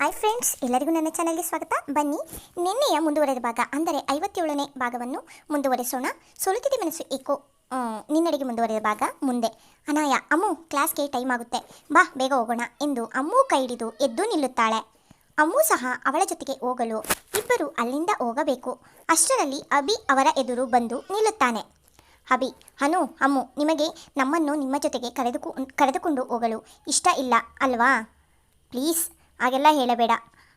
Hi friends ಎಲ್ಲರಿಗೂ ನನ್ನ ಚಾನಲ್ಗೆ ಸ್ವಾಗತ. ಬನ್ನಿ, ನಿನ್ನೆಯ ಮುಂದುವರೆದ ಭಾಗ, ಅಂದರೆ ಐವತ್ತೇಳನೇ ಭಾಗವನ್ನು ಮುಂದುವರೆಸೋಣ. ಸೋಲುತ್ತಿದೆ ಮನಸ್ಸು ಏಕೋ ನಿನ್ನಡೆಗೆ ಮುಂದುವರೆದ ಭಾಗ ಮುಂದೆ. ಅನಾಯ, ಅಮ್ಮು ಕ್ಲಾಸ್ಗೆ ಟೈಮ್ ಆಗುತ್ತೆ. ಬಾ, ಬೇಗ ಹೋಗೋಣ ಎಂದು ಅಮ್ಮು ಕೈ ಹಿಡಿದು ಎದ್ದು ನಿಲ್ಲುತ್ತಾಳೆ. ಅಮ್ಮು ಸಹ ಅವಳ ಜೊತೆಗೆ ಹೋಗಲು, ಇಬ್ಬರು ಅಲ್ಲಿಂದ ಹೋಗಬೇಕು. ಅಷ್ಟರಲ್ಲಿ ಅಭಿ ಅವರ ಎದುರು ಬಂದು ನಿಲ್ಲುತ್ತಾನೆ. ಅಭಿ ಹನು ಅಮ್ಮು, ನಿಮಗೆ ನಮ್ಮನ್ನು ನಿಮ್ಮ ಜೊತೆಗೆ ಕರೆದುಕೊ, ಕರೆದುಕೊಂಡು ಹೋಗಲು ಇಷ್ಟ ಇಲ್ಲ, ಅಲ್ವಾ? ಪ್ಲೀಸ್ ಹಾಗೆಲ್ಲ ಹೇಳಬೇಡ.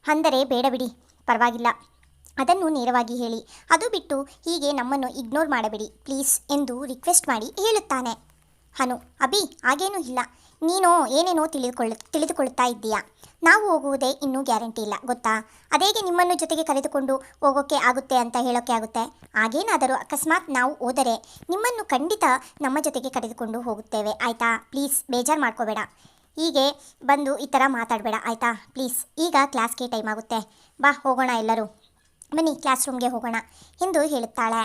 ಅಂದರೆ ಬೇಡ ಬಿಡಿ. ಪರವಾಗಿಲ್ಲ. ಅದನ್ನು ನೇರವಾಗಿ ಹೇಳಿ. ಅದು ಬಿಟ್ಟು ಹೀಗೆ ನಮ್ಮನ್ನು ಇಗ್ನೋರ್ ಮಾಡಬೇಡಿ. ಪ್ಲೀಸ್ ಎಂದು ರಿಕ್ವೆಸ್ಟ್ ಮಾಡಿ ಹೇಳುತ್ತಾನೆ. ಹನು, ಅಭಿ, ಹಾಗೇನೂ ಇಲ್ಲ. ನೀನು, ಏನೇನೋ ತಿಳಿದುಕೊಳ್ಳ, ತಿಳಿದುಕೊಳ್ಳುತ್ತಾ ಇದ್ದೀಯಾ? ನಾವು ಹೋಗುವುದೇ ಇನ್ನೂ ಗ್ಯಾರಂಟಿ ಇಲ್ಲ, ಗೊತ್ತಾ? ಅದೇಗೆ ನಿಮ್ಮನ್ನು ಜೊತೆಗೆ ಕರೆದುಕೊಂಡು ಹೋಗೋಕ್ಕೆ ಆಗುತ್ತೆ ಅಂತ ಹೇಳೋಕ್ಕೆ ಆಗುತ್ತೆ? ಹಾಗೇನಾದರೂ ಅಕಸ್ಮಾತ್ ನಾವು ಹೋದರೆ ನಿಮ್ಮನ್ನು ಖಂಡಿತ ನಮ್ಮ ಜೊತೆಗೆ ಕರೆದುಕೊಂಡು ಹೋಗುತ್ತೇವೆ, ಆಯಿತಾ? ಪ್ಲೀಸ್ ಬೇಜಾರು ಮಾಡ್ಕೋಬೇಡ. ಹೀಗೆ ಬಂದು ಈ ಥರ ಮಾತಾಡಬೇಡ, ಆಯಿತಾ? ಪ್ಲೀಸ್ ಈಗ ಕ್ಲಾಸ್ಗೆ ಟೈಮ್ ಆಗುತ್ತೆ. ಬಾ, ಹೋಗೋಣ ಎಲ್ಲರೂ. ಬನ್ನಿ ಕ್ಲಾಸ್ ರೂಮ್ಗೆ ಹೋಗೋಣ. ಎಂದು ಹೇಳುತ್ತಾಳೆ,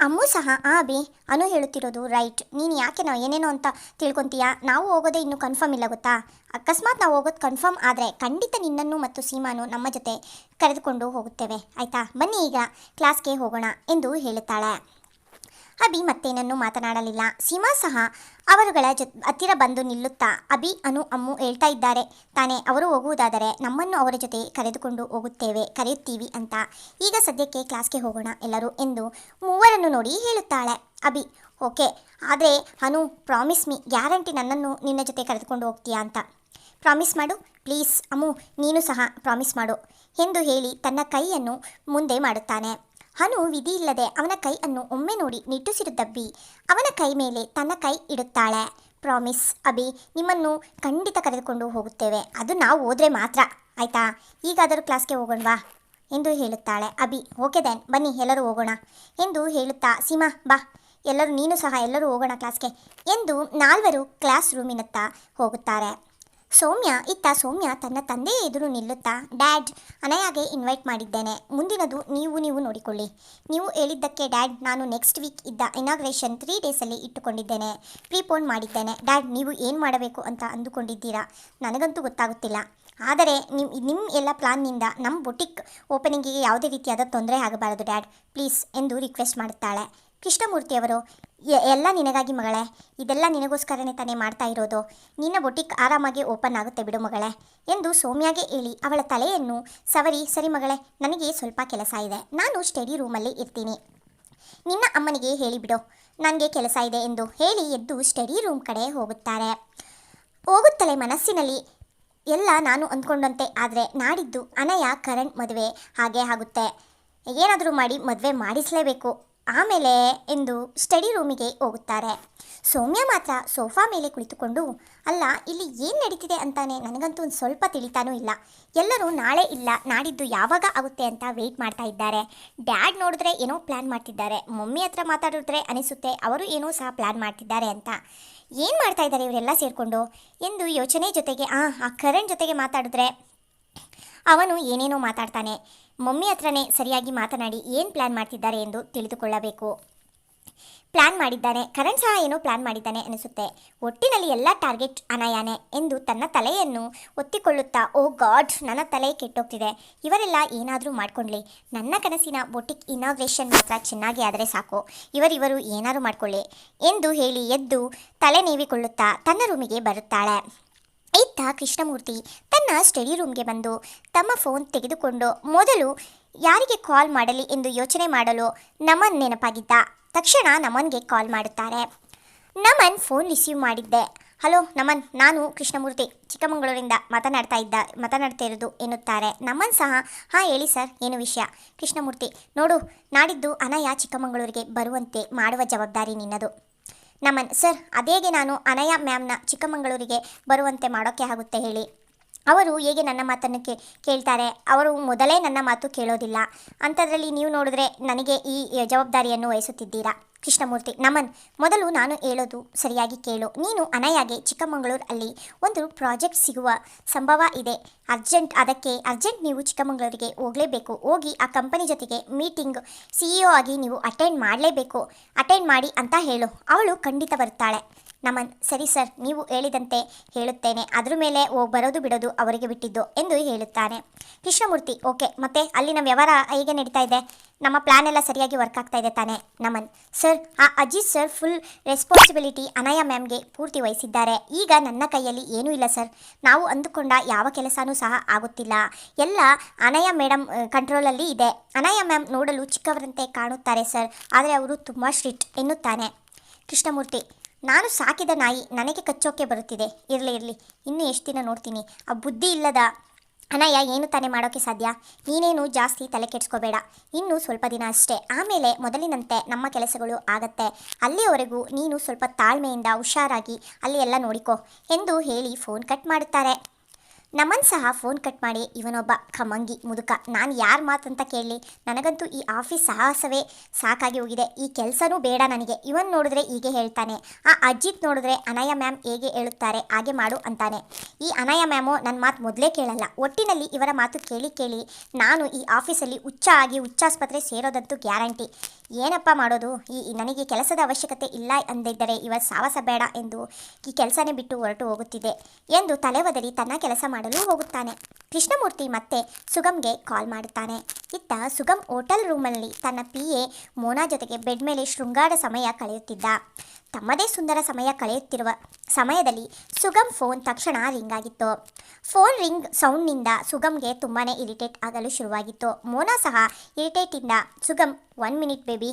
ಅಮ್ಮು ಸಹ, ಆ ಬಿ, ಅನು ಹೇಳುತ್ತಿರೋದು ರೈಟ್ ನೀನು ಯಾಕೆ ನಾವು ಏನೇನೋ ಅಂತ ತಿಳ್ಕೊತೀಯಾ? ನಾವು ಹೋಗೋದೇ ಇನ್ನೂ ಕನ್ಫರ್ಮ್ ಇಲ್ಲ, ಗೊತ್ತಾ? ಅಕಸ್ಮಾತ್ ನಾವು ಹೋಗೋದು ಕನ್ಫರ್ಮ್ ಆದರೆ ಖಂಡಿತ ನಿನ್ನನ್ನು ಮತ್ತು ಸೀಮಾನು ನಮ್ಮ ಜೊತೆ ಕರೆದುಕೊಂಡು ಹೋಗುತ್ತೇವೆ. ಆಯಿತಾ? ಬನ್ನಿ ಈಗ ಕ್ಲಾಸ್ಗೆ ಹೋಗೋಣ, ಎಂದು ಹೇಳುತ್ತಾಳೆ. ಅಭಿ ಮತ್ತೇನನ್ನು ಮಾತನಾಡಲಿಲ್ಲ. ಸೀಮಾ ಸಹ ಅವರುಗಳ ಜೊ ಹತ್ತಿರ ಬಂದು ನಿಲ್ಲುತ್ತಾ, ಅಭಿ, ಅನು, ಅಮ್ಮು ಹೇಳ್ತಾ ಇದ್ದಾರೆ. ತಾನೇ, ಅವರು ಹೋಗುವುದಾದರೆ ನಮ್ಮನ್ನು ಅವರ ಜೊತೆ ಕರೆದುಕೊಂಡು ಹೋಗುತ್ತೇವೆ, ಕರೆಯುತ್ತೀವಿ ಅಂತ. ಈಗ ಸದ್ಯಕ್ಕೆ ಕ್ಲಾಸ್ಗೆ ಹೋಗೋಣ ಎಲ್ಲರೂ ಎಂದು ಮೂವರನ್ನು ನೋಡಿ ಹೇಳುತ್ತಾಳೆ ಅಭಿ. ಓಕೆ, ಆದರೆ ಅನು, ಪ್ರಾಮಿಸ್ ಮೀ, ಗ್ಯಾರಂಟಿ ನನ್ನನ್ನು ನಿನ್ನ ಜೊತೆ ಕರೆದುಕೊಂಡು ಹೋಗ್ತೀಯಾ ಅಂತ. ಪ್ರಾಮಿಸ್ ಮಾಡು, ಪ್ಲೀಸ್, ಅಮ್ಮು, ನೀನು ಸಹ ಪ್ರಾಮಿಸ್ ಮಾಡು ಎಂದು ಹೇಳಿ ತನ್ನ ಕೈಯನ್ನು ಮುಂದೆ ಮಾಡುತ್ತಾನೆ. ಹನು ವಿಧಿ ಇಲ್ಲದೆ ಅವನ ಕೈಯನ್ನು ಒಮ್ಮೆ ನೋಡಿ ನಿಟ್ಟುಸಿರು ದಬ್ಬಿ ಅವನ ಕೈ ಮೇಲೆ ತನ್ನ ಕೈ ಇಡುತ್ತಾಳೆ. ಪ್ರಾಮಿಸ್, ಅಭಿ, ನಿಮ್ಮನ್ನು ಖಂಡಿತ ಕರೆದುಕೊಂಡು ಹೋಗುತ್ತೇವೆ. ಅದು ನಾವು ಹೋದರೆ ಮಾತ್ರ. ಆಯಿತಾ? ಈಗಾದರೂ ಕ್ಲಾಸ್ಗೆ ಹೋಗೋಣವಾ? ಎಂದು ಹೇಳುತ್ತಾಳೆ. ಅಭಿ, ಓಕೆ ದೆನ್, ಬನ್ನಿ, ಎಲ್ಲರೂ ಹೋಗೋಣ ಎಂದು ಹೇಳುತ್ತಾ, ಸೀಮಾ, ಬಾ. ಎಲ್ಲರೂ, ನೀನು ಸಹ ಎಲ್ಲರೂ ಹೋಗೋಣ ಕ್ಲಾಸ್ಗೆ ಎಂದು ನಾಲ್ವರು ಕ್ಲಾಸ್ ರೂಮಿನತ್ತ ಹೋಗುತ್ತಾರೆ. ಸೌಮ್ಯ, ಇತ್ತ ಸೌಮ್ಯ ತನ್ನ ತಂದೆಯ ಎದುರು ನಿಲ್ಲುತ್ತಾ, ಡ್ಯಾಡ್, ಅನಯಾಗೆ ಇನ್ವೈಟ್ ಮಾಡಿದ್ದೇನೆ. ಮುಂದಿನದು ನೀವು ನೀವು ನೋಡಿಕೊಳ್ಳಿ. ನೀವು ಹೇಳಿದ್ದಕ್ಕೆ ಡ್ಯಾಡ್, ನಾನು ನೆಕ್ಸ್ಟ್ ವೀಕ್ ಇದ್ದ ಇನಾಗ್ರೇಷನ್ ತ್ರೀ ಡೇಸಲ್ಲಿ ಇಟ್ಟುಕೊಂಡಿದ್ದೇನೆ. ಪ್ರೀಪೋನ್ ಮಾಡಿದ್ದೇನೆ. ಡ್ಯಾಡ್, ನೀವು ಏನು ಮಾಡಬೇಕು ಅಂತ ಅಂದುಕೊಂಡಿದ್ದೀರಾ? ನನಗಂತೂ ಗೊತ್ತಾಗುತ್ತಿಲ್ಲ. ಆದರೆ ನಿಮ್ಮ ನಿಮ್ಮ ಎಲ್ಲ ಪ್ಲಾನ್ನಿಂದ ನಮ್ಮ ಬುಟಿಕ್ ಓಪನಿಂಗಿಗೆ ಯಾವುದೇ ರೀತಿಯಾದ ತೊಂದರೆ ಆಗಬಾರದು, ಡ್ಯಾಡ್. ಪ್ಲೀಸ್ ಎಂದು ರಿಕ್ವೆಸ್ಟ್ ಮಾಡುತ್ತಾಳೆ. ಕೃಷ್ಣಮೂರ್ತಿಯವರು ಎಲ್ಲ ನಿನಗಾಗಿ ಮಗಳೇ, ಇದೆಲ್ಲ ನಿನಗೋಸ್ಕರನೇ ತಾನೇ ಮಾಡ್ತಾ ಇರೋದು. ನಿನ್ನ ಬೊಟಿಕ್ ಆರಾಮಾಗಿ ಓಪನ್ ಆಗುತ್ತೆ ಬಿಡು ಮಗಳೇ, ಎಂದು ಸೌಮ್ಯಾಗೆ ಹೇಳಿ ಅವಳ ತಲೆಯನ್ನು ಸವರಿ, ಸರಿ ಮಗಳೇ, ನನಗೆ ಸ್ವಲ್ಪ ಕೆಲಸ ಇದೆ. ನಾನು ಸ್ಟಡಿ ರೂಮಲ್ಲಿ ಇರ್ತೀನಿ. ನಿನ್ನ ಅಮ್ಮನಿಗೆ ಹೇಳಿಬಿಡು ನನಗೆ ಕೆಲಸ ಇದೆ ಎಂದು ಹೇಳಿ ಎದ್ದು ಸ್ಟಡಿ ರೂಮ್ ಕಡೆ ಹೋಗುತ್ತಾರೆ. ಹೋಗುತ್ತಲೇ ಮನಸ್ಸಿನಲ್ಲಿ ಎಲ್ಲ ನಾನು ಅಂದ್ಕೊಂಡಂತೆ, ಆದರೆ ನಾಡಿದ್ದು ಅನಯ ಕರಣ್ ಮದುವೆ ಹಾಗೆ ಆಗುತ್ತೆ. ಏನಾದರೂ ಮಾಡಿ ಮದುವೆ ಮಾಡಿಸಲೇಬೇಕು. ಆಮೇಲೆ ಎಂದು ಸ್ಟಡಿ ರೂಮಿಗೆ ಹೋಗುತ್ತಾರೆ. ಸೌಮ್ಯ ಮಾತ್ರ ಸೋಫಾ ಮೇಲೆ ಕುಳಿತುಕೊಂಡು, ಅಲ್ಲ, ಇಲ್ಲಿ ಏನು ನಡೀತಿದೆ ಅಂತಾನೆ ನನಗಂತೂ ಒಂದು ಸ್ವಲ್ಪ ತಿಳಿತಾನೂ ಇಲ್ಲ. ಎಲ್ಲರೂ ನಾಳೆ ಇಲ್ಲ, ನಾಡಿದ್ದು ಯಾವಾಗ ಆಗುತ್ತೆ ಅಂತ ವೆಯ್ಟ್ ಮಾಡ್ತಾ ಇದ್ದಾರೆ. ಡ್ಯಾಡ್ ನೋಡಿದ್ರೆ ಏನೋ ಪ್ಲ್ಯಾನ್ ಮಾಡ್ತಿದ್ದಾರೆ. ಮಮ್ಮಿ ಹತ್ರ ಮಾತಾಡಿದ್ರೆ ಅನಿಸುತ್ತೆ, ಅವರು ಏನೋ ಸಹ ಪ್ಲ್ಯಾನ್ ಮಾಡ್ತಿದ್ದಾರೆ ಅಂತ. ಏನು ಮಾಡ್ತಾ ಇದ್ದಾರೆ ಇವರೆಲ್ಲ ಸೇರಿಕೊಂಡು? ಎಂದು ಯೋಚನೆ ಜೊತೆಗೆ, ಆ ಆ ಕರಣ್ ಜೊತೆಗೆ ಮಾತಾಡಿದ್ರೆ ಅವನು ಏನೇನೋ ಮಾತಾಡ್ತಾನೆ. ಮಮ್ಮಿ ಹತ್ರನೇ ಸರಿಯಾಗಿ ಮಾತನಾಡಿ ಏನು ಪ್ಲ್ಯಾನ್ ಮಾಡ್ತಿದ್ದಾರೆ ಎಂದು ತಿಳಿದುಕೊಳ್ಳಬೇಕು. ಪ್ಲ್ಯಾನ್ ಮಾಡಿದ್ದಾನೆ. ಕರಣ್ ಸಹ ಏನೋ ಪ್ಲ್ಯಾನ್ ಮಾಡಿದ್ದಾನೆ ಅನಿಸುತ್ತೆ. ಒಟ್ಟಿನಲ್ಲಿ ಎಲ್ಲ ಟಾರ್ಗೆಟ್ ಅನಯಾನೆ ಎಂದು ತನ್ನ ತಲೆಯನ್ನು ಒತ್ತಿಕೊಳ್ಳುತ್ತಾ, ಓ ಗಾಡ್, ನನ್ನ ತಲೆ ಕೆಟ್ಟೋಗ್ತಿದೆ. ಇವರೆಲ್ಲ ಏನಾದರೂ ಮಾಡ್ಕೊಳ್ಳಿ ನನ್ನ ಕನಸಿನ ಬೊಟಿಕ್ ಇನಾಗ್ರೇಷನ್ ಮಾತ್ರ ಚೆನ್ನಾಗಿ ಆದರೆ ಸಾಕು. ಇವರಿವರು ಏನಾದರೂ ಮಾಡ್ಕೊಳ್ಳಿ. ಎಂದು ಹೇಳಿ ಎದ್ದು ತಲೆ ನೀವಿಕೊಳ್ಳುತ್ತಾ ತನ್ನ ರೂಮಿಗೆ ಬರುತ್ತಾಳೆ. ಇತ್ತ ಕೃಷ್ಣಮೂರ್ತಿ ತನ್ನ ಸ್ಟಡಿ ರೂಮ್ಗೆ ಬಂದು ತಮ್ಮ ಫೋನ್ ತೆಗೆದುಕೊಂಡು ಮೊದಲು ಯಾರಿಗೆ ಕಾಲ್ ಮಾಡಲಿ ಎಂದು ಯೋಚನೆ ಮಾಡಲು ನಮನ್ ನೆನಪಾಗಿದ್ದ. ತಕ್ಷಣ ನಮನ್ಗೆ ಕಾಲ್ ಮಾಡುತ್ತಾರೆ. ನಮನ್ ಫೋನ್ ರಿಸೀವ್ ಮಾಡಿದ್ದೆ. ಹಲೋ ನಮನ್, ನಾನು ಕೃಷ್ಣಮೂರ್ತಿ. ಚಿಕ್ಕಮಗಳೂರಿಂದ ಮಾತನಾಡ್ತಾ ಇದ್ದ, ಮಾತನಾಡ್ತಾ ಇರೋದು, ಎನ್ನುತ್ತಾರೆ. ನಮನ್ ಸಹ, ಹಾಂ, ಹೇಳಿ ಸರ್, ಏನು ವಿಷಯ? ಕೃಷ್ಣಮೂರ್ತಿ, ನೋಡು, ನಾಡಿದ್ದು ಅನಯ ಚಿಕ್ಕಮಗಳೂರಿಗೆ ಬರುವಂತೆ ಮಾಡುವ ಜವಾಬ್ದಾರಿ ನಿನ್ನದು. ನಮನ್, ಸರ್, ಅದೇಗೆ ನಾನು ಅನಯ ಮ್ಯಾಮ್ನ ಚಿಕ್ಕಮಗಳೂರಿಗೆ ಬರುವಂತೆ ಮಾಡೋಕ್ಕೆ ಆಗುತ್ತೆ ಹೇಳಿ. ಅವರು ಹೇಗೆ ನನ್ನ ಮಾತನ್ನು ಕೇ, ಕೇಳ್ತಾರೆ? ಅವರು ಮೊದಲೇ ನನ್ನ ಮಾತು ಕೇಳೋದಿಲ್ಲ. ಅಂಥದ್ರಲ್ಲಿ ನೀವು ನೋಡಿದ್ರೆ ನನಗೆ ಈ, ಜವಾಬ್ದಾರಿಯನ್ನು ವಹಿಸುತ್ತಿದ್ದೀರಾ? ಕೃಷ್ಣಮೂರ್ತಿ, ನಮನ್, ಮೊದಲು ನಾನು ಹೇಳೋದು ಸರಿಯಾಗಿ ಕೇಳು. ನೀನು ಅನಯಾಗೆ ಚಿಕ್ಕಮಗಳೂರು ಅಲ್ಲಿ ಒಂದು ಪ್ರಾಜೆಕ್ಟ್ ಸಿಗುವ ಸಂಭವ ಇದೆ. ಅರ್ಜೆಂಟ್, ಅದಕ್ಕೆ ಅರ್ಜೆಂಟ್ ನೀವು ಚಿಕ್ಕಮಗಳೂರಿಗೆ ಹೋಗಲೇಬೇಕು. ಹೋಗಿ ಆ ಕಂಪನಿ ಜೊತೆಗೆ ಮೀಟಿಂಗ್ ಸಿ ಇ ಆಗಿ ನೀವು ಅಟೆಂಡ್ ಮಾಡಲೇಬೇಕು. ಅಟೆಂಡ್ ಮಾಡಿ ಅಂತ ಹೇಳು. ಅವಳು ಖಂಡಿತ ಬರುತ್ತಾಳೆ ನಮನ್ ಸರಿ ಸರ್, ನೀವು ಹೇಳಿದಂತೆ ಹೇಳುತ್ತೇನೆ. ಅದ್ರ ಮೇಲೆ ಹೋಗಿ ಬರೋದು ಬಿಡೋದು ಅವರಿಗೆ ಬಿಟ್ಟಿದ್ದು ಎಂದು ಹೇಳುತ್ತಾನೆ. ಕೃಷ್ಣಮೂರ್ತಿ, ಓಕೆ. ಮತ್ತೆ ಅಲ್ಲಿನ ವ್ಯವಹಾರ ಹೇಗೆ ನಡೀತಾ ಇದೆ? ನಮ್ಮ ಪ್ಲಾನ್ ಎಲ್ಲ ಸರಿಯಾಗಿ ವರ್ಕ್ ಆಗ್ತಾ ಇದೆ ತಾನೆ ನಮನ್ ಸರ್, ಆ Ajith sir full responsibility Anaya ಮ್ಯಾಮ್ಗೆ ಪೂರ್ತಿ ವಹಿಸಿದ್ದಾರೆ. ಈಗ ನನ್ನ ಕೈಯಲ್ಲಿ ಏನೂ ಇಲ್ಲ ಸರ್. ನಾವು ಅಂದುಕೊಂಡ ಯಾವ ಕೆಲಸನೂ ಸಹ ಆಗುತ್ತಿಲ್ಲ. ಎಲ್ಲ ಅನಯ ಮೇಡಮ್ ಕಂಟ್ರೋಲಲ್ಲಿ ಇದೆ. ಅನಯ ಮ್ಯಾಮ್ ನೋಡಲು ಚಿಕ್ಕವರಂತೆ ಕಾಣುತ್ತಾರೆ ಸರ್. ಆದರೆ ಅವರು ತುಂಬ ಸ್ಟ್ರಿಕ್ಟ್ ಎನ್ನುತ್ತಾನೆ. ಕೃಷ್ಣಮೂರ್ತಿ ನಾನು ಸಾಕಿದ ನಾಯಿ ನನಗೆ ಕಚ್ಚೋಕೆ ಬರುತ್ತಿದೆ. ಇರಲಿ ಇರಲಿ. ಇನ್ನು ಎಷ್ಟು ದಿನ ನೋಡ್ತೀನಿ. ಆ ಬುದ್ಧಿ ಇಲ್ಲದ ಅನಯ್ಯ ಏನು ತಾನೇ ಮಾಡೋಕ್ಕೆ ಸಾಧ್ಯ? ನೀನೇನು ಜಾಸ್ತಿ ತಲೆ ಕೆಡಿಸ್ಕೋಬೇಡ. ಇನ್ನು ಸ್ವಲ್ಪ ದಿನ ಅಷ್ಟೇ. ಆಮೇಲೆ ಮೊದಲಿನಂತೆ ನಮ್ಮ ಕೆಲಸಗಳು ಆಗತ್ತೆ. ಅಲ್ಲಿಯವರೆಗೂ ನೀನು ಸ್ವಲ್ಪ ತಾಳ್ಮೆಯಿಂದ ಹುಷಾರಾಗಿ ಅಲ್ಲಿ ಎಲ್ಲ ನೋಡಿಕೋ ಎಂದು ಹೇಳಿ ಫೋನ್ ಕಟ್ ಮಾಡುತ್ತಾರೆ. ನಮನ್ ಸಹ ಫೋನ್ ಕಟ್ ಮಾಡಿ, ಇವನೊಬ್ಬ ಖಮಂಗಿ ಮುದುಕ, ನಾನು ಯಾರ ಮಾತಂತ ಕೇಳಲಿ, ನನಗಂತೂ ಈ ಆಫೀಸ್ ಸಾಹಸವೇ ಸಾಕಾಗಿ ಹೋಗಿದೆ, ಈ ಕೆಲಸನೂ ಬೇಡ ನನಗೆ, ಇವನ್ ನೋಡಿದ್ರೆ ಹೀಗೆ ಹೇಳ್ತಾನೆ, ಆ ಅಜಿತ್ ನೋಡಿದ್ರೆ ಅನಯ ಮ್ಯಾಮ್ ಹೇಗೆ ಹೇಳುತ್ತಾರೆ, ಹಾಗೆ ಮಾಡು ಅಂತಾನೆ. ಈ ಅನಯ ಮ್ಯಾಮು ನನ್ನ ಮಾತು ಮೊದಲೇ ಕೇಳಲ್ಲ, ಒಟ್ಟಿನಲ್ಲಿ ಇವರ ಮಾತು ಕೇಳಿ ಕೇಳಿ ನಾನು ಈ ಆಫೀಸಲ್ಲಿ ಹುಚ್ಚ ಆಗಿ ಹುಚ್ಚಾಸ್ಪತ್ರೆ ಸೇರೋದಂತೂ ಗ್ಯಾರಂಟಿ. ಏನಪ್ಪ ಮಾಡೋದು, ಈ ನನಗೆ ಕೆಲಸದ ಅವಶ್ಯಕತೆ ಇಲ್ಲ ಅಂದಿದ್ದರೆ ಇವ ಸಾಹಸ ಬೇಡ ಎಂದು ಈ ಕೆಲಸನೇ ಬಿಟ್ಟು ಹೊರಟು ಹೋಗುತ್ತಿದೆ ಎಂದು ತಲೆ ಒದರಿ ತನ್ನ ಕೆಲಸ ಮಾಡಲು ಹೋಗುತ್ತಾನೆ. ಕೃಷ್ಣಮೂರ್ತಿ ಮತ್ತೆ ಸುಗಮ್ಗೆ ಕಾಲ್ ಮಾಡುತ್ತಾನೆ. ಇತ್ತ ಸುಗಮ್ ಹೋಟೆಲ್ ರೂಮಲ್ಲಿ ತನ್ನ ಪಿ ಎ ಮೋನಾ ಜೊತೆಗೆ ಬೆಡ್ ಮೇಲೆ ಶೃಂಗಾರ ಸಮಯ ಕಳೆಯುತ್ತಿದ್ದ. ತಮ್ಮದೇ ಸುಂದರ ಸಮಯ ಕಳೆಯುತ್ತಿರುವ ಸಮಯದಲ್ಲಿ ಸುಗಮ್ ಫೋನ್ ತಕ್ಷಣ ರಿಂಗ್ ಆಗಿತ್ತು. ಫೋನ್ ರಿಂಗ್ ಸೌಂಡ್ನಿಂದ ಸುಗಮ್ಗೆ ತುಂಬಾ ಇರಿಟೇಟ್ ಆಗಲು ಶುರುವಾಗಿತ್ತು. ಮೋನಾ ಸಹ ಇರಿಟೇಟಿಂದ, ಸುಗಮ್ ಒನ್ ಮಿನಿಟ್ ಬೇಬಿ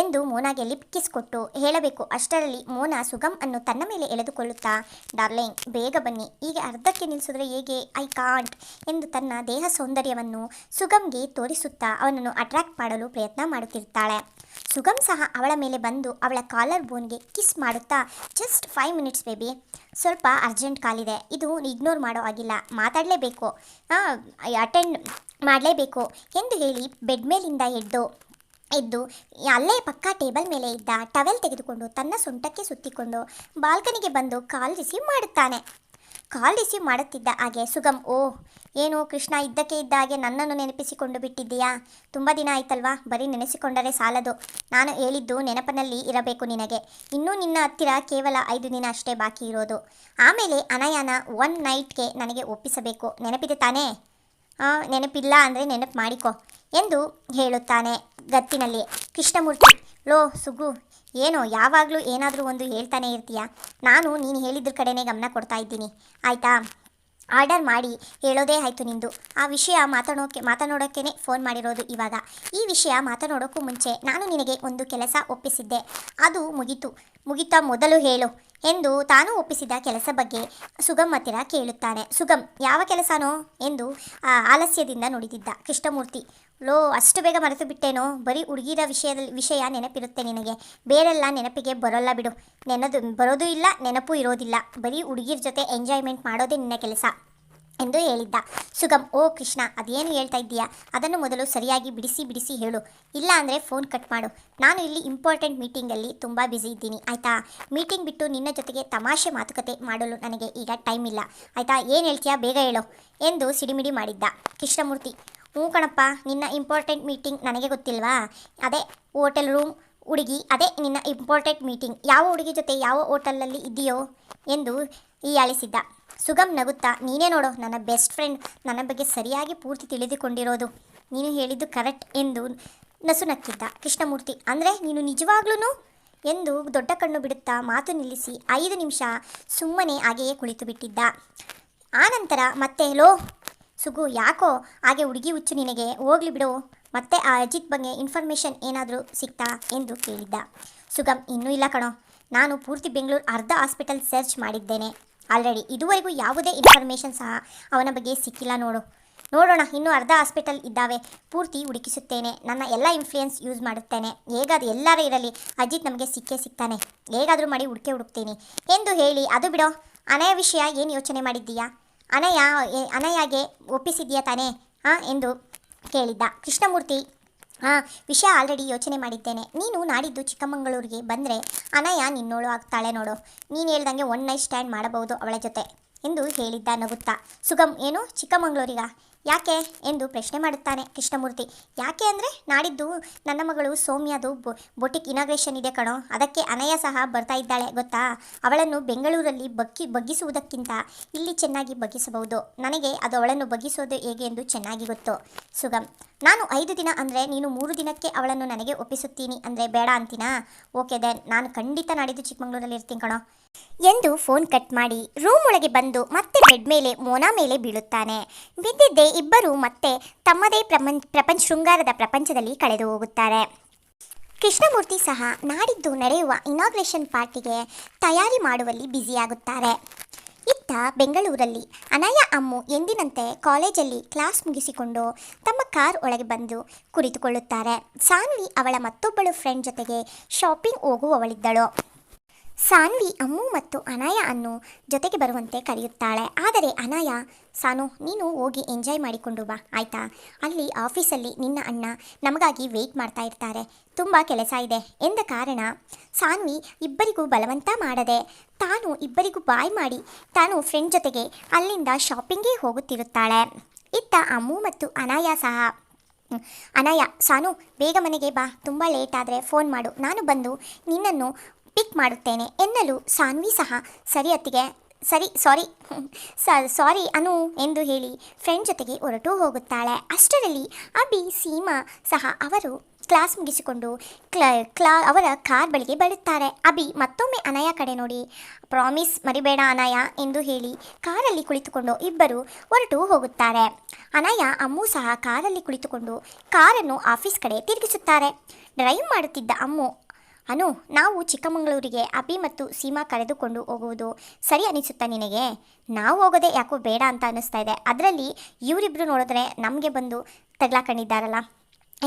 ಎಂದು ಮೋನಾಗೆ ಲಿಪ್ ಕಿಸ್ ಕೊಟ್ಟು ಹೇಳಬೇಕು. ಅಷ್ಟರಲ್ಲಿ ಮೋನಾ ಸುಗಮ್ ಅನ್ನು ತನ್ನ ಮೇಲೆ ಎಳೆದುಕೊಳ್ಳುತ್ತಾ, ಡಾರ್ಲಿಂಗ್, ಬೇಗ ಬನ್ನಿ. ಈಗ ಅರ್ಧಕ್ಕೆ ನಿಲ್ಲಿಸಿದ್ರೆ ಹೇಗೆ? ಐ ಕಾಂಟ್ ಎಂದು ತನ್ನ ದೇಹ ಸೌಂದರ್ಯವನ್ನು ಸುಗಮ್ಗೆ ತೋರಿಸುತ್ತಾ ಅವನನ್ನು ಅಟ್ರಾಕ್ಟ್ ಮಾಡಲು ಪ್ರಯತ್ನ ಮಾಡುತ್ತಿರ್ತಾಳೆ. ಸುಗಮ್ ಸಹ ಅವಳ ಮೇಲೆ ಬಂದು ಅವಳ ಕಾಲರ್ ಬೋನ್ಗೆ ಕಿಸ್ ಮಾಡುತ್ತಾ, ಜಸ್ಟ್ ಫೈವ್ ಮಿನಿಟ್ಸ್ ಬೇಬಿ. ಸ್ವಲ್ಪ ಅರ್ಜೆಂಟ್ ಕಾಲಿದೆ. ಇದು ಇಗ್ನೋರ್ ಮಾಡೋ ಆಗಿಲ್ಲ ಮಾತಾಡಲೇಬೇಕು. ಅಟೆಂಡ್ ಮಾಡಲೇಬೇಕು ಎಂದು ಹೇಳಿ ಬೆಡ್ ಮೇಲಿಂದ ಎದ್ದು ಎದ್ದು ಅಲ್ಲೇ ಪಕ್ಕ ಟೇಬಲ್ ಮೇಲೆ ಇದ್ದ ಟವೆಲ್ ತೆಗೆದುಕೊಂಡು ತನ್ನ ಸೊಂಟಕ್ಕೆ ಸುತ್ತಿಕೊಂಡು ಬಾಲ್ಕನಿಗೆ ಬಂದು ಕಾಲ್ ರಿಸೀವ್ ಮಾಡುತ್ತಾನೆ. ಕಾಲ್ ರಿಸೀವ್ ಮಾಡುತ್ತಿದ್ದ ಹಾಗೆ ಸುಗಮ್, ಓ, ಏನು ಕೃಷ್ಣ ಇದ್ದಕ್ಕೆ ಇದ್ದ ಹಾಗೆ ನನ್ನನ್ನು ನೆನಪಿಸಿಕೊಂಡು ಬಿಟ್ಟಿದ್ದೀಯಾ? ತುಂಬ ದಿನ ಆಯ್ತಲ್ವಾ? ಬರೀ ನೆನೆಸಿಕೊಂಡರೆ ಸಾಲದು. ನಾನು ಹೇಳಿದ್ದು ನೆನಪಿನಲ್ಲಿ ಇರಬೇಕು ನಿನಗೆ. ಇನ್ನೂ ನಿನ್ನ ಹತ್ತಿರ ಕೇವಲ ಐದು ದಿನ ಅಷ್ಟೇ ಬಾಕಿ ಇರೋದು. ಆಮೇಲೆ ಅನಯಾನ ಒನ್ ನೈಟ್ಗೆ ನನಗೆ ಒಪ್ಪಿಸಬೇಕು. ನೆನಪಿದೆ ತಾನೇ? ನೆನಪಿಲ್ಲ ಅಂದರೆ ನೆನಪು ಮಾಡಿಕೊ, ಎಂದು ಹೇಳುತ್ತಾನೆ. ಗತ್ತಿನಲ್ಲಿ ಕೃಷ್ಣಮೂರ್ತಿ, ಲೋ ಸುಗು ಏನೋ, ಯಾವಾಗಲೂ ಏನಾದರೂ ಒಂದು ಹೇಳ್ತಾನೆ ಇರ್ತೀಯ? ನಾನು ನೀನು ಹೇಳಿದ್ರ ಕಡೆನೇ ಗಮನ ಕೊಡ್ತಾ ಇದ್ದೀನಿ. ಆಯಿತಾ? ಆರ್ಡರ್ ಮಾಡಿ, ಹೇಳೋದೇ ಆಯಿತು ನಿಂದು. ಆ ವಿಷಯ ಮಾತಾಡೋಕೆ ಮಾತನಾಡೋಕ್ಕೇ ಫೋನ್ ಮಾಡಿರೋದು ಇವಾಗ. ಈ ವಿಷಯ ಮಾತನಾಡೋಕ್ಕೂ ಮುಂಚೆ ನಾನು ನಿನಗೆ ಒಂದು ಕೆಲಸ ಒಪ್ಪಿಸಿದ್ದೆ. ಅದು ಮುಗಿತು. ಮುಗಿತಾ ಮೊದಲು ಹೇಳು ಎಂದು ತಾನು ಒಪ್ಪಿಸಿದ ಕೆಲಸ ಬಗ್ಗೆ ಸುಗಮ್ ಹತ್ತಿರ ಕೇಳುತ್ತಾನೆ. ಸುಗಮ್, ಯಾವ ಕೆಲಸನೋ? ಎಂದು ಆಲಸ್ಯದಿಂದ ನುಡಿದಿದ್ದ ಕೃಷ್ಣಮೂರ್ತಿ. ಲೋ, ಅಷ್ಟು ಬೇಗ ಮರೆತು ಬಿಟ್ಟೇನೋ? ಬರೀ ಹುಡುಗಿರ ವಿಷಯದಲ್ಲಿ, ವಿಷಯ ನೆನಪಿರುತ್ತೆ ನಿನಗೆ. ಬೇರೆಲ್ಲ ನೆನಪಿಗೆ ಬರೋಲ್ಲ ಬಿಡು. ನೆನದು, ಬರೋದು ಇಲ್ಲ, ನೆನಪು ಇರೋದಿಲ್ಲ. ಬರೀ ಹುಡುಗಿರ ಜೊತೆ ಎಂಜಾಯ್ಮೆಂಟ್ ಮಾಡೋದೇ ನಿನ್ನ ಕೆಲಸ ಎಂದು ಹೇಳಿದ್ದ. ಸುಗಮ್, ಓ ಕೃಷ್ಣ, ಅದೇನು ಹೇಳ್ತಾ ಇದ್ದೀಯಾ? ಅದನ್ನು ಮೊದಲು ಸರಿಯಾಗಿ ಬಿಡಿಸಿ ಬಿಡಿಸಿ ಹೇಳು. ಇಲ್ಲ ಅಂದರೆ ಫೋನ್ ಕಟ್ ಮಾಡು. ನಾನು ಇಲ್ಲಿ ಇಂಪಾರ್ಟೆಂಟ್ ಮೀಟಿಂಗಲ್ಲಿ ತುಂಬ ಬ್ಯುಸಿ ಇದ್ದೀನಿ. ಆಯಿತಾ? ಮೀಟಿಂಗ್ ಬಿಟ್ಟು ನಿನ್ನ ಜೊತೆಗೆ ತಮಾಷೆ ಮಾತುಕತೆ ಮಾಡಲು ನನಗೆ ಈಗ ಟೈಮ್ ಇಲ್ಲ. ಆಯಿತಾ? ಏನು ಹೇಳ್ತೀಯಾ? ಬೇಗ ಹೇಳು ಎಂದು ಸಿಡಿಮಿಡಿ ಮಾಡಿದ್ದ ಕೃಷ್ಣಮೂರ್ತಿ. ಹ್ಞೂ ಕಣಪ್ಪ, ನಿನ್ನ ಇಂಪಾರ್ಟೆಂಟ್ ಮೀಟಿಂಗ್ ನನಗೆ ಗೊತ್ತಿಲ್ವಾ? ಅದೇ ಹೋಟೆಲ್ ರೂಮ್ ಹುಡುಗಿ, ಅದೇ ನಿನ್ನ ಇಂಪಾರ್ಟೆಂಟ್ ಮೀಟಿಂಗ್ ಯಾವ ಹುಡುಗಿ ಜೊತೆ ಯಾವ ಹೋಟೆಲಲ್ಲಿ ಇದೆಯೋ ಎಂದು ಈ ಹೀಯಾಳಿಸಿದ್ದ ಸುಗಮ್ ನಗುತ್ತಾ, ನೀನೇ ನೋಡು, ನನ್ನ ಬೆಸ್ಟ್ ಫ್ರೆಂಡ್ ನನ್ನ ಬಗ್ಗೆ ಸರಿಯಾಗಿ ಪೂರ್ತಿ ತಿಳಿದುಕೊಂಡಿರೋದು. ನೀನು ಹೇಳಿದ್ದು ಕರೆಕ್ಟ್ ಎಂದು ನಸು ನಕ್ಕಿದ್ದ. ಕೃಷ್ಣಮೂರ್ತಿ, ಅಂದರೆ ನೀನು ನಿಜವಾಗ್ಲೂ ಎಂದು ದೊಡ್ಡ ಕಣ್ಣು ಬಿಡುತ್ತಾ ಮಾತು ನಿಲ್ಲಿಸಿ ಐದು ನಿಮಿಷ ಸುಮ್ಮನೆ ಹಾಗೆಯೇ ಕುಳಿತು ಬಿಟ್ಟಿದ್ದ ಆನಂತರ ಮತ್ತೆ, ಲೋ ಸುಗು, ಯಾಕೋ? ಹಾಗೆ ಹುಡುಗಿ ಹುಚ್ಚು ನಿನಗೆ. ಹೋಗ್ಲಿ ಬಿಡು. ಮತ್ತೆ ಆ ಅಜಿತ್ ಬಗ್ಗೆ ಇನ್ಫಾರ್ಮೇಷನ್ ಏನಾದರೂ ಸಿಗ್ತಾ ಎಂದು ಕೇಳಿದ್ದ. ಸುಗಮ್, ಇನ್ನೂ ಇಲ್ಲ ಕಣೋ. ನಾನು ಪೂರ್ತಿ ಬೆಂಗಳೂರು ಅರ್ಧ ಹಾಸ್ಪಿಟಲ್ ಸರ್ಚ್ ಮಾಡಿದ್ದೇನೆ. ಆಲ್ರೆಡಿ ಇದುವರೆಗೂ ಯಾವುದೇ ಇನ್ಫಾರ್ಮೇಷನ್ ಸಹ ಅವನ ಬಗ್ಗೆ ಸಿಕ್ಕಿಲ್ಲ ನೋಡು. ನೋಡೋಣ, ಇನ್ನೂ ಅರ್ಧ ಹಾಸ್ಪಿಟಲ್ ಇದ್ದಾವೆ. ಪೂರ್ತಿ ಹುಡುಕಿಸುತ್ತೇನೆ. ನನ್ನ ಎಲ್ಲ ಇನ್ಫ್ಲೂಯೆನ್ಸ್ ಯೂಸ್ ಮಾಡುತ್ತೇನೆ. ಹೇಗಾದ್ರೂ ಎಲ್ಲರೂ ಇರಲಿ. ಅಜಿತ್ ನಮಗೆ ಸಿಕ್ಕೇ ಸಿಗ್ತಾನೆ ಹೇಗಾದರೂ ಮಾಡಿ ಹುಡುಕೆ ಹುಡುಕ್ತೀನಿ. ಎಂದು ಹೇಳಿ, ಅದು ಬಿಡೋ. ಅನೆಯ ವಿಷಯ ಏನು ಯೋಚನೆ ಮಾಡಿದ್ದೀಯಾ? ಅನಯ ಅನಯಾಗೆ ಒಪ್ಪಿಸಿದ್ಯಾ ತಾನೇ? ಹಾಂ ಎಂದು ಕೇಳಿದ್ದ. ಕೃಷ್ಣಮೂರ್ತಿ ಹಾಂ ವಿಷಯ ಆಲ್ರೆಡಿ ಯೋಚನೆ ಮಾಡಿದ್ದೇನೆ. ನೀನು ನಾಡಿದ್ದು ಚಿಕ್ಕಮಗಳೂರಿಗೆ ಬಂದರೆ ಅನಯ ನಿನ್ನೋಳು ಆಗ್ತಾಳೆ ನೋಡು. ನೀನು ಹೇಳ್ದಂಗೆ ಒನ್ ನೈಟ್ ಸ್ಟ್ಯಾಂಡ್ ಮಾಡಬಹುದು ಅವಳ ಜೊತೆ, ಎಂದು ಹೇಳಿದ್ದ ನಗುತ್ತಾ. ಸುಗಮ್, ಏನು? ಚಿಕ್ಕಮಗಳೂರಿಗ? ಯಾಕೆ ಎಂದು ಪ್ರಶ್ನೆ ಮಾಡುತ್ತಾನೆ ಕೃಷ್ಣಮೂರ್ತಿ. ಯಾಕೆ ಅಂದರೆ ನಾಡಿದ್ದು ನನ್ನ ಮಗಳು ಸೌಮ್ಯದು ಬೊಟಿಕ್ ಇನಾಗ್ರೇಷನ್ ಇದೆ ಕಣೋ. ಅದಕ್ಕೆ ಅನಯ ಸಹ ಬರ್ತಾ ಇದ್ದಾಳೆ, ಗೊತ್ತಾ? ಅವಳನ್ನು ಬೆಂಗಳೂರಲ್ಲಿ ಬಗ್ಗಿ, ಬಗ್ಗಿಸುವುದಕ್ಕಿಂತ ಇಲ್ಲಿ ಚೆನ್ನಾಗಿ ಬಗ್ಗಿಸಬಹುದು. ನನಗೆ ಅದು ಅವಳನ್ನು ಬಗ್ಗಿಸೋದು ಹೇಗೆ ಎಂದು ಚೆನ್ನಾಗಿ ಗೊತ್ತು. ಸುಗಮ್. ನಾನು ಐದು ದಿನ ಅಂದರೆ ನೀನು ಮೂರು ದಿನಕ್ಕೆ ಅವಳನ್ನು ನನಗೆ ಒಪ್ಪಿಸುತ್ತೀನಿ ಅಂದರೆ ಬೇಡ ಅಂತೀನಾ? Okay then. ನಾನು ಖಂಡಿತ ನಾಡಿದ್ದು ಚಿಕ್ಕಮಂಗ್ಳೂರಲ್ಲಿ ಇರ್ತೀನಿ ಕಣೋ. ಎಂದು ಫೋನ್ ಕಟ್ ಮಾಡಿ ರೂಮ್ ಒಳಗೆ ಬಂದು ಮತ್ತೆ ಬೆಡ್ ಮೇಲೆ, ಮೋನಾ ಮೇಲೆ ಬೀಳುತ್ತಾನೆ. ಬಿದ್ದಿದ್ದೇ ಇಬ್ಬರು ಮತ್ತೆ ತಮ್ಮದೇ ಪ್ರಪಂಚ ಪ್ರಪಂಚ ಶೃಂಗಾರದ ಪ್ರಪಂಚದಲ್ಲಿ ಕಳೆದು ಹೋಗುತ್ತಾರೆ. ಕೃಷ್ಣಮೂರ್ತಿ ಸಹ ನಾಡಿದ್ದು ನಡೆಯುವ ಇನಾಗ್ರೇಷನ್ ಪಾರ್ಟಿಗೆ ತಯಾರಿ ಮಾಡುವಲ್ಲಿ ಬ್ಯುಸಿಯಾಗುತ್ತಾರೆ ಇತ್ತ ಬೆಂಗಳೂರಲ್ಲಿ ಅನಯ ಅಮ್ಮು ಎಂದಿನಂತೆ ಕಾಲೇಜಲ್ಲಿ ಕ್ಲಾಸ್ ಮುಗಿಸಿಕೊಂಡು ತಮ್ಮ ಕಾರ್ ಒಳಗೆ ಬಂದು ಕುಳಿತುಕೊಳ್ಳುತ್ತಾರೆ. ಸಾನ್ವಿ ಅವಳ ಮತ್ತೊಬ್ಬಳು ಫ್ರೆಂಡ್ ಜೊತೆಗೆ ಶಾಪಿಂಗ್ ಹೋಗುವವಳಿದ್ದಳು. ಸಾನ್ವಿ ಅಮ್ಮು ಮತ್ತು ಅನಾಯ ಅನ್ನು ಜೊತೆಗೆ ಬರುವಂತೆ ಕರೆಯುತ್ತಾಳೆ. ಆದರೆ ಅನಾಯ, ಸಾನು, ನೀನು ಹೋಗಿ ಎಂಜಾಯ್ ಮಾಡಿಕೊಂಡು ಬಾ, ಆಯಿತಾ? ಅಲ್ಲಿ ಆಫೀಸಲ್ಲಿ ನಿನ್ನ ಅಣ್ಣ ನಮಗಾಗಿ ವೆಯ್ಟ್ ಮಾಡ್ತಾ ಇರ್ತಾರೆ. ತುಂಬ ಕೆಲಸ ಇದೆ. ಎಂದ ಕಾರಣ ಸಾನ್ವಿ, ಇಬ್ಬರಿಗೂ ಬಲವಂತ ಮಾಡದೆ, ತಾನು ಇಬ್ಬರಿಗೂ ಬಾಯ್ ಮಾಡಿ, ತಾನು ಫ್ರೆಂಡ್ ಜೊತೆಗೆ ಅಲ್ಲಿಂದ ಶಾಪಿಂಗ್ಗೆ ಹೋಗುತ್ತಿರುತ್ತಾಳೆ. ಇತ್ತ ಅಮ್ಮು ಮತ್ತು ಅನಾಯ ಸಹ, ಅನಾಯ, ಸಾನು, ಬೇಗ ಮನೆಗೆ ಬಾ, ತುಂಬ ಲೇಟ್ ಆದರೆ ಫೋನ್ ಮಾಡು. ನಾನು ಬಂದು ನಿನ್ನನ್ನು ಪಿಕ್ ಮಾಡುತ್ತೇನೆ ಎನ್ನಲು ಸಾನ್ವಿ ಸಹ ಸರಿಯತ್ತಿಗೆ ಸರಿ ಸಾರಿ ಸಾರಿ ಅನು ಎಂದು ಹೇಳಿ ಫ್ರೆಂಡ್ ಜೊತೆಗೆ ಹೊರಟು ಹೋಗುತ್ತಾಳೆ. ಅಷ್ಟರಲ್ಲಿ ಅಭಿ, ಸೀಮಾ ಸಹ ಅವರು ಕ್ಲಾಸ್ ಮುಗಿಸಿಕೊಂಡು ಕ್ಲಾ ಕ್ಲಾ ಅವರ ಕಾರ್ ಬಳಿಗೆ ಬರುತ್ತಾರೆ. ಅಭಿ ಮತ್ತೊಮ್ಮೆ ಅನಯ ಕಡೆ ನೋಡಿ. ಪ್ರಾಮಿಸ್ ಮರಿಬೇಡ ಅನಯ ಎಂದು ಹೇಳಿ ಕಾರಲ್ಲಿ ಕುಳಿತುಕೊಂಡು ಇಬ್ಬರು ಹೊರಟು ಹೋಗುತ್ತಾರೆ. ಅನಯ ಅಮ್ಮು ಸಹ ಕಾರಲ್ಲಿ ಕುಳಿತುಕೊಂಡು ಕಾರನ್ನು ಆಫೀಸ್ ಕಡೆ ತಿರುಗಿಸುತ್ತಾರೆ. ಡ್ರೈವ್ ಮಾಡುತ್ತಿದ್ದ ಅಮ್ಮು ಅನು, ನಾವು ಚಿಕ್ಕಮಗಳೂರಿಗೆ ಅಭಿ ಮತ್ತು ಸೀಮಾ ಕರೆದುಕೊಂಡು ಹೋಗುವುದು ಸರಿ ಅನಿಸುತ್ತಾ ನಿನಗೆ? ನಾವು ಹೋಗೋದೇ ಯಾಕೋ ಬೇಡ ಅಂತ ಅನ್ನಿಸ್ತಾ ಇದೆ. ಅದರಲ್ಲಿ ಇವರಿಬ್ಬರು ನೋಡಿದ್ರೆ ನಮಗೆ ಬಂದು ತಗ್ಲಾಕೊಂಡಿದ್ದಾರಲ್ಲ.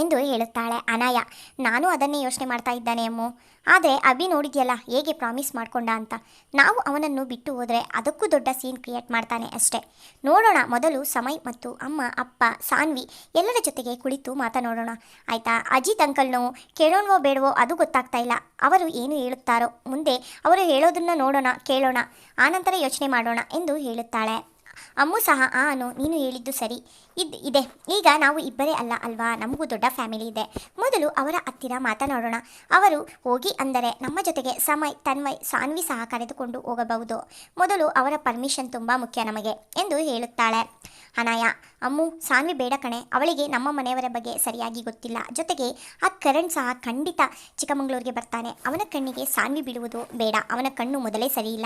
ಎಂದು ಹೇಳುತ್ತಾಳೆ. ಅನಾಯ, ನಾನು ಅದನ್ನೇ ಯೋಚನೆ ಮಾಡ್ತಾ ಇದ್ದಾನೆ ಅಮ್ಮು. ಆದರೆ ಅಭಿ ನೋಡಿದ್ಯಲ್ಲ, ಹೇಗೆ ಪ್ರಾಮಿಸ್ ಮಾಡ್ಕೊಂಡ ಅಂತ. ನಾವು ಅವನನ್ನು ಬಿಟ್ಟು ಹೋದರೆ ಅದಕ್ಕೂ ದೊಡ್ಡ ಸೀನ್ ಕ್ರಿಯೇಟ್ ಮಾಡ್ತಾನೆ ಅಷ್ಟೇ. ನೋಡೋಣ, ಮೊದಲು ಸಮಯ್ ಮತ್ತು ಅಮ್ಮ, ಅಪ್ಪ, ಸಾನ್ವಿ ಎಲ್ಲರ ಜೊತೆಗೆ ಕುಳಿತು ಮಾತನಾಡೋಣ. ಆಯಿತಾ? ಅಜಿತ್, ಅಂಕಲ್ನು, ಕೇಳೋಣವೋ ಬೇಡವೋ ಅದು ಗೊತ್ತಾಗ್ತಾ ಇಲ್ಲ. ಅವರು ಏನು ಹೇಳುತ್ತಾರೋ, ಮುಂದೆ ಅವರು ಹೇಳೋದನ್ನು ನೋಡೋಣ, ಕೇಳೋಣ, ಆನಂತರ ಯೋಚನೆ ಮಾಡೋಣ ಎಂದು ಹೇಳುತ್ತಾಳೆ. ಅಮ್ಮು ಸಹ, ಆ, ಅನು, ನೀನು ಹೇಳಿದ್ದು ಸರಿ. ಇದ್, ಇದೆ. ಈಗ ನಾವು ಇಬ್ಬರೇ ಅಲ್ಲ ಅಲ್ವಾ? ನಮಗೂ ದೊಡ್ಡ ಫ್ಯಾಮಿಲಿ ಇದೆ. ಮೊದಲು ಅವರ ಹತ್ತಿರ ಮಾತನಾಡೋಣ. ಅವರು ಹೋಗಿ ಅಂದರೆ ನಮ್ಮ ಜೊತೆಗೆ ಸಮಯ್, ತನ್ವಯ್, ಸಾನ್ವಿ ಸಹ ಕರೆದುಕೊಂಡು ಹೋಗಬಹುದು. ಮೊದಲು ಅವರ ಪರ್ಮಿಷನ್ ತುಂಬ ಮುಖ್ಯ ನಮಗೆ, ಎಂದು ಹೇಳುತ್ತಾಳೆ. ಅನಾಯ, ಅಮ್ಮು, ಸಾನ್ವಿ ಬೇಡ ಕಣೆ. ಅವಳಿಗೆ ನಮ್ಮ ಮನೆಯವರ ಬಗ್ಗೆ ಸರಿಯಾಗಿ ಗೊತ್ತಿಲ್ಲ. ಜೊತೆಗೆ ಆ ಕರಣ್ ಸಹ ಖಂಡಿತ ಚಿಕ್ಕಮಗಳೂರಿಗೆ ಬರ್ತಾನೆ. ಅವನ ಕಣ್ಣಿಗೆ ಸಾನ್ವಿ ಬಿಡುವುದು ಬೇಡ. ಅವನ ಕಣ್ಣು ಮೊದಲೇ ಸರಿಯಿಲ್ಲ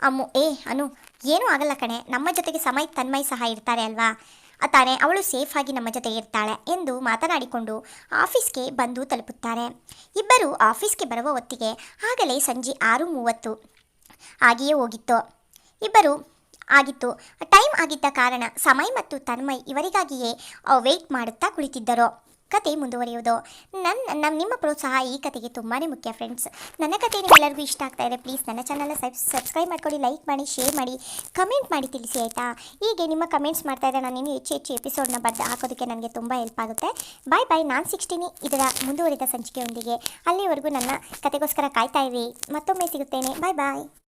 ಅಮ್ಮು, ಏ, ಅನು, ಏನೂ ಆಗಲ್ಲ ಕಣೆ. ನಮ್ಮ ಜೊತೆಗೆ ಸಮಯ ತನ್ಮಯ್ ಸಹ ಇರ್ತಾರೆ ಅಲ್ವಾ? ತಾನೆ ಅವಳು ಸೇಫ್ ಆಗಿ ನಮ್ಮ ಜೊತೆ ಇರ್ತಾಳೆ ಎಂದು ಮಾತನಾಡಿಕೊಂಡು ಆಫೀಸ್ಗೆ ಬಂದು ತಲುಪುತ್ತಾರೆ. ಇಬ್ಬರು ಆಫೀಸ್ಗೆ ಬರುವ ಹೊತ್ತಿಗೆ ಆಗಲೇ ಸಂಜೆ ಆರು ಮೂವತ್ತು ಆಗಿಯೇ ಹೋಗಿತ್ತು. ಇಬ್ಬರು ಆಗಿತ್ತು. ಟೈಮ್ ಆಗಿದ್ದ ಕಾರಣ ಸಮಯ್ ಮತ್ತು ತನ್ಮಯ್ ಇವರಿಗಾಗಿಯೇ ವೆಯ್ಟ್ ಮಾಡುತ್ತಾ ಕುಳಿತಿದ್ದರು. ಕತೆ ಮುಂದುವರಿಯುವುದು. ನನ್ನ ನಮ್ಮ ನಿಮ್ಮ ಪ್ರೋತ್ಸಾಹ ಈ ಕತೆಗೆ ತುಂಬಾ ಮುಖ್ಯ ಫ್ರೆಂಡ್ಸ್ ನನ್ನ ಕತೆ ನಿಮ್ಮೆಲ್ಲರಿಗೂ ಇಷ್ಟ ಆಗ್ತಾ ಇದೆ ಪ್ಲೀಸ್ ನನ್ನ ಚಾನಲ್ನ ಸಬ್ ಸಬ್ಸ್ಕ್ರೈಬ್ ಮಾಡ್ಕೊಳ್ಳಿ ಲೈಕ್ ಮಾಡಿ ಶೇರ್ ಮಾಡಿ ಕಮೆಂಟ್ ಮಾಡಿ ತಿಳಿಸಿ ಆಯಿತಾ? ಹೀಗೆ ನಿಮ್ಮ ಕಮೆಂಟ್ಸ್ ಮಾಡ್ತಾ ಇದ್ದರೆ ನಾನು ಇನ್ನೂ ಹೆಚ್ಚು ಹೆಚ್ಚು ಎಪಿಸೋಡ್ನ ಬರ್ದು ಹಾಕೋದಕ್ಕೆ ನನಗೆ ತುಂಬ ಹೆಲ್ಪ್ ಆಗುತ್ತೆ. ಬಾಯ್ ಬಾಯ್ ನಾನು ಸಿಕ್ಸ್ಟೀನಿ. ಇದರ ಮುಂದುವರಿದ ಸಂಚಿಕೆಯೊಂದಿಗೆ ಅಲ್ಲಿವರೆಗೂ ನನ್ನ ಕತೆಗೋಸ್ಕರ ಕಾಯ್ತಾ ಇರಿ. ಮತ್ತೊಮ್ಮೆ ಸಿಗುತ್ತೇನೆ. ಬಾಯ್ ಬಾಯ್